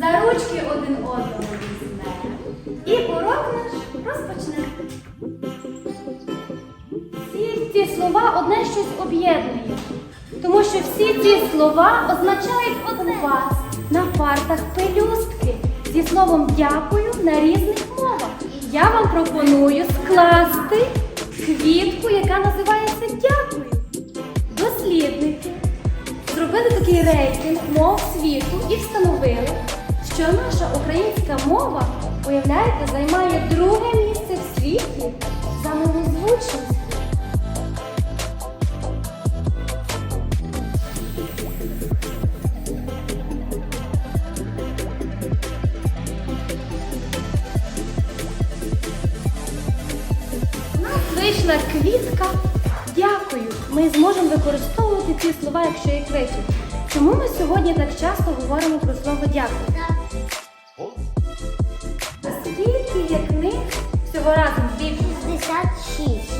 за ручки один одного візьме. І урок наш розпочне. Всі ці слова одне щось об'єднує. Тому що всі ці слова означають одне вас на партах пелюстки зі словом дякую на різних мовах. Я вам пропоную скласти квітку, яка називається дякую. Дослідники зробили такий рейтинг мов світу і встановили, що наша українська мова, уявляєте, займає друге місце в світі за милозвучністю. Вийшла квітка. Дякую. Ми зможемо використовувати ці слова, якщо їх вивчити. Чому ми сьогодні так часто говоримо про слово дякую? Всього разом в Біблії? 66.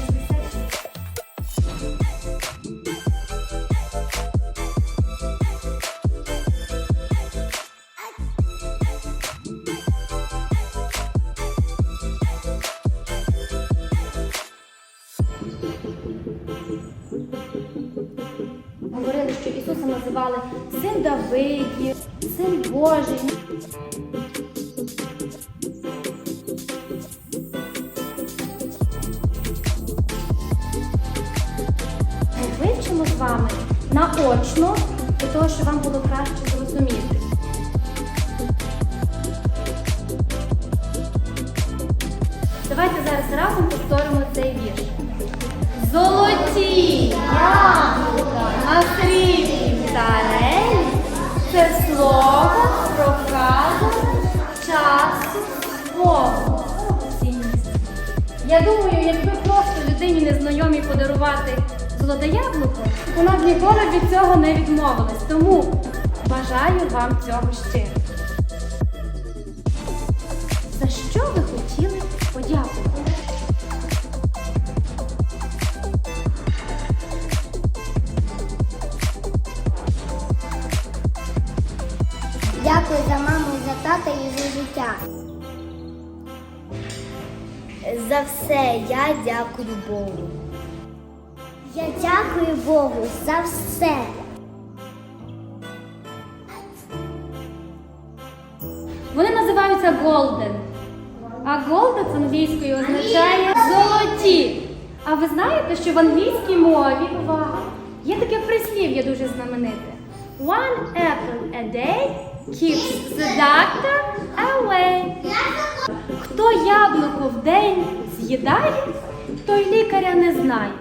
Говорили, що Ісуса називали син Давидів, син Божий. Ми з вами наочно, для того, щоб вам було краще зрозуміти. Давайте зараз разом повторимо цей вірш. Золоті яблука на срібній тарелі це слово проказане часу свого. Я думаю, якби просто людині незнайомій подарувати золоте яблуко, вона б ніколи від цього не відмовилась. Тому бажаю вам цього щиро. За що ви хотіли подякувати? Дякую за маму, за тата і за життя. За все я дякую Богу. Я дякую Богу за все. Вони називаються Golden. А Golden з англійської означає золоті. А ви знаєте, що в англійській мові, увага, є таке прислів'я дуже знамените. One apple a day keeps the doctor away. Хто яблуко в день з'їдає, той лікаря не знає.